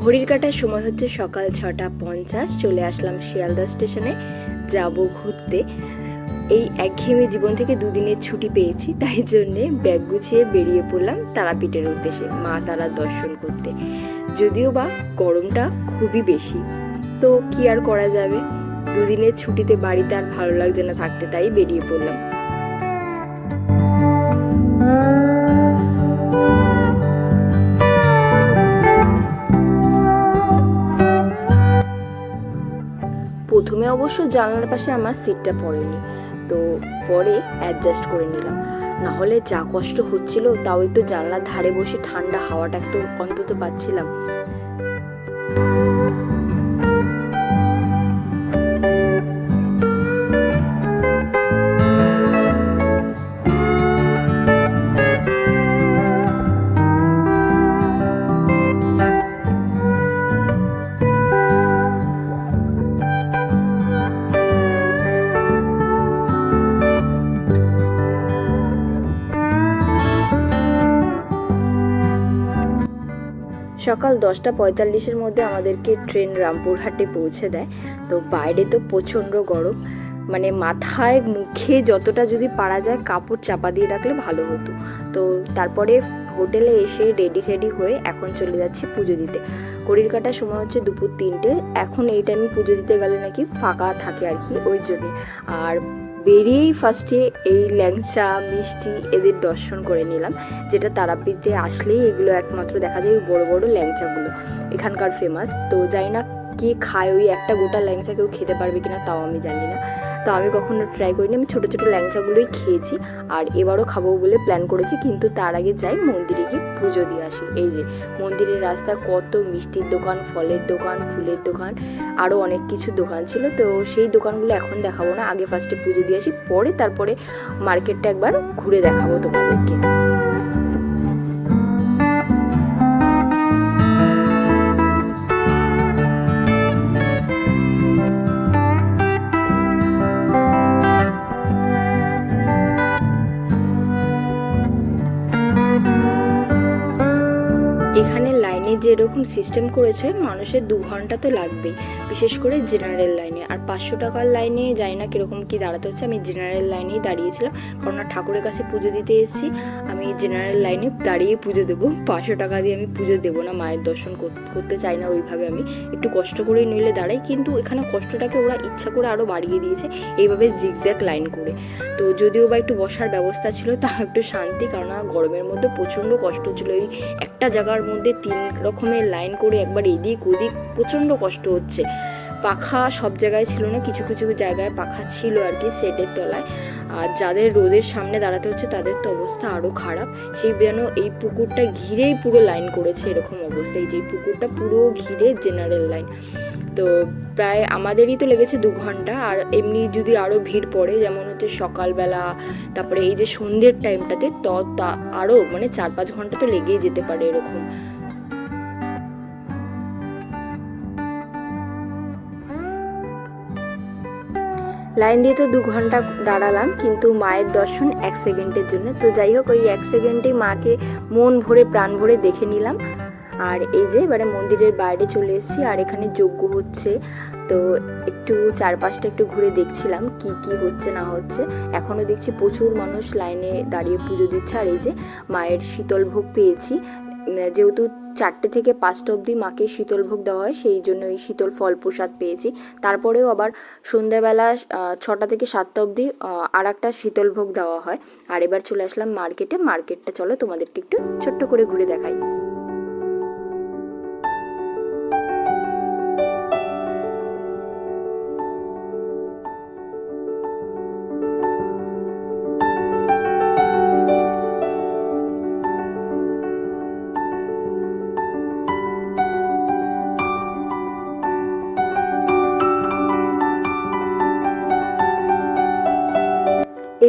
ঘড়ির কাটার সময় হচ্ছে সকাল ছটা পঞ্চাশ, চলে আসলাম শিয়ালদা স্টেশনে। যাব ঘুরতে। এই একঘেয়েমি জীবন থেকে দুদিনের ছুটি পেয়েছি, তাই জন্যে ব্যাগ গুছিয়ে বেরিয়ে পড়লাম তারাপীঠের উদ্দেশ্যে, মা তারা দর্শন করতে। যদিও বা গরমটা খুবই বেশি। তো কি আর করা যাবে? দুদিনের ছুটিতে বাড়িতে আর ভালো লাগছে না থাকতে, তাই বেরিয়ে পড়লাম। প্রথমে অবশ্য জানলার পাশে আমার সিটটা পড়েনি। তো পরে অ্যাডজাস্ট করে নিলাম। না হলে যা কষ্ট হচ্ছিল, তাও একটু জানলার ধারে বসে ঠান্ডা হাওয়াটা একটু অন্তত পাচ্ছিলাম। সকাল দশটা পঁয়তাল্লিশের মধ্যে আমাদেরকে ট্রেন রামপুরহাটে পৌঁছে দেয়। তো বাইরে তো প্রচণ্ড গরম। মানে মাথায়, মুখে যতটা যদি পারা যায় কাপড় চাপা দিয়ে রাখলে ভালো হতো। তো তারপরে হোটেলে এসে রেডি রেডি হয়ে এখন চলে যাচ্ছি পুজো দিতে। ঘড়ির কাটার সময় হচ্ছে দুপুর তিনটে। এখন এই টাইমে পুজো দিতে গেলে নাকি ফাঁকা থাকে আর কি, ওই জন্যে। আর বেরিয়েই ফার্স্টে এই ল্যাংচা, মিষ্টি এদের দর্শন করে নিলাম, যেটা তারাপীঠে আসলেই এগুলো একমাত্র দেখা যায় ওই বড়ো বড়ো ল্যাংচাগুলো। এখানকার ফেমাস তো যাই না কে খায় ওই একটা গোটা ল্যাংচা কেউ খেতে পারবে কিনা, তাও আমি জানি না। তো আমি কখনো ট্রাই করিনি। আমি ছোটো ছোটো ল্যাংচাগুলোই খেয়েছি আর এবারও খাব বলে প্ল্যান করেছি, কিন্তু তার আগে যাই মন্দিরে গিয়ে পুজো দিয়ে আসি। এই যে, মন্দিরের রাস্তা কত মিষ্টির দোকান, ফলের দোকান, ফুলের দোকান, আরও অনেক কিছু দোকান ছিল। তো সেই দোকানগুলো এখন দেখাবো না, আগে ফার্স্টে পুজো দিয়ে আসি, পরে তারপরে মার্কেটটা একবার ঘুরে দেখাবো তোমাদেরকে। যেরকম সিস্টেম করেছে, মানুষের দু ঘণ্টা তো লাগবেই, বিশেষ করে জেনারেল লাইনে আর পাঁচশো টাকার লাইনে জানি না কীরকম কী দাঁড়াতে হচ্ছে, আমি জেনারেল লাইনেই দাঁড়িয়েছিলাম, কারণ ঠাকুরের কাছে পুজো দিতে এসেছি, আমি জেনারেল লাইনে দাঁড়িয়ে পুজো দেবো, পাঁচশো টাকা দিয়ে আমি পুজো দেবো না, মায়ের দর্শন কর- করতে চাই না ওইভাবে আমি, একটু কষ্ট করেই নইলে দাঁড়াই, কিন্তু এখানে কষ্টটাকে ওরা ইচ্ছা করে আরও বাড়িয়ে দিয়েছে, এইভাবে জিগজ্যাক লাইন করে। তো যদিও বা একটু বসার ব্যবস্থা ছিল তা একটু শান্তি কারণ গরমের মধ্যে প্রচণ্ড কষ্ট ছিল, এই একটা জায়গার মধ্যে তিন রকমের লাইন করে একবার এদিক ওদিক প্রচণ্ড কষ্ট হচ্ছে। পাখা সব জায়গায় ছিল না, কিছু কিছু জায়গায় পাখা ছিল আর কি সেটের তলায়। আর যাদের রোদের সামনে দাঁড়াতে হচ্ছে তাদের তো অবস্থা আরও খারাপ। সেই যেন এই পুকুরটা ঘিরেই পুরো লাইন করেছে এরকম অবস্থা। এই যে পুকুরটা পুরো ঘিরে জেনারেল লাইন। তো প্রায় আমাদেরই তো লেগেছে দু ঘণ্টা। আর এমনি যদি আরও ভিড় পড়ে, যেমন হচ্ছে সকালবেলা, তারপরে এই যে সন্ধ্যের টাইমটাতে ত, তা আরও মানে চার, পাঁচ ঘণ্টা তো লেগেই যেতে পারে এরকম। লাইন দিয়ে তো দু ঘণ্টা দাঁড়ালাম, কিন্তু মায়ের দর্শন এক সেকেন্ডের জন্য। তো যাই হোক, ওই এক সেকেন্ডেই মাকে মন ভরে, প্রাণ ভরে দেখে নিলাম। আর এই যে এবারে মন্দিরের বাইরে চলে এসেছি, আর এখানে যজ্ঞ হচ্ছে। তো একটু চারপাশটা একটু ঘুরে দেখছিলাম, কি কি হচ্ছে, না হচ্ছে। এখনও দেখছি প্রচুর মানুষ লাইনে দাঁড়িয়ে পুজো দিচ্ছে। আর এই যে মায়ের শীতল ভোগ পেয়েছি। যেহেতু চারটে থেকে পাঁচটা অবধি মাকে শীতল ভোগ দেওয়া হয়, সেই জন্য ওই শীতল ফল প্রসাদ পেয়েছি। তারপরেও আবার সন্ধ্যাবেলা ছটা থেকে সাতটা অবধি আর একটা শীতল ভোগ দেওয়া হয়। আর এবার চলে আসলাম মার্কেটে। মার্কেটটা চলো তোমাদেরকে একটু ছোট্ট করে ঘুরে দেখাই।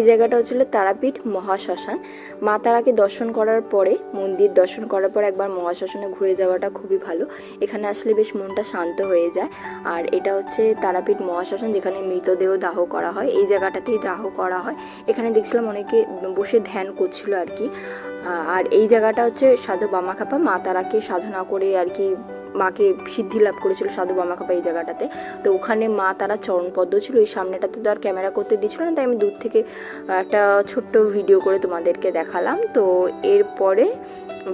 এই জায়গাটা হচ্ছিল তারাপীঠ মহাশ্মশান। মা তারাকে দর্শন করার পরে, মন্দির দর্শন করার পর একবার মহাশ্মশানে ঘুরে যাওয়াটা খুবই ভালো। এখানে আসলে বেশ মনটা শান্ত হয়ে যায়। আর এটা হচ্ছে তারাপীঠ মহাশ্মশান, যেখানে মৃতদেহ দাহ করা হয়। এই জায়গাটাতেই দাহ করা হয়। এখানে দেখছিলাম অনেকে বসে ধ্যান করছিল আর কি। আর এই জায়গাটা হচ্ছে সাধু বামাখাপা মা তারাকে সাধনা করে আর কি মাকে সিদ্ধি লাভ করেছিল সাধু বামাখাপা এই জায়গাটাতে। তো ওখানে মা তারা চরণপদ্ম ছিল ওই সামনেটাতে তো আর ক্যামেরা করতে দিচ্ছিল না, তাই আমি দূর থেকে একটা ছোট্ট ভিডিও করে তোমাদেরকে দেখালাম। তো এরপরে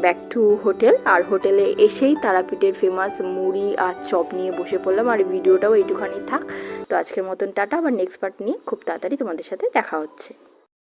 ব্যাক টু হোটেল, আর হোটেলে এসেই তারাপীঠের ফেমাস মুড়ি আর চপ নিয়ে বসে পড়লাম। আর ভিডিওটাও এইটুখানি থাক। তো আজকের মতন টাটা, আবার নেক্সট পার্ট নিয়ে খুব তাড়াতাড়ি তোমাদের সাথে দেখা হচ্ছে।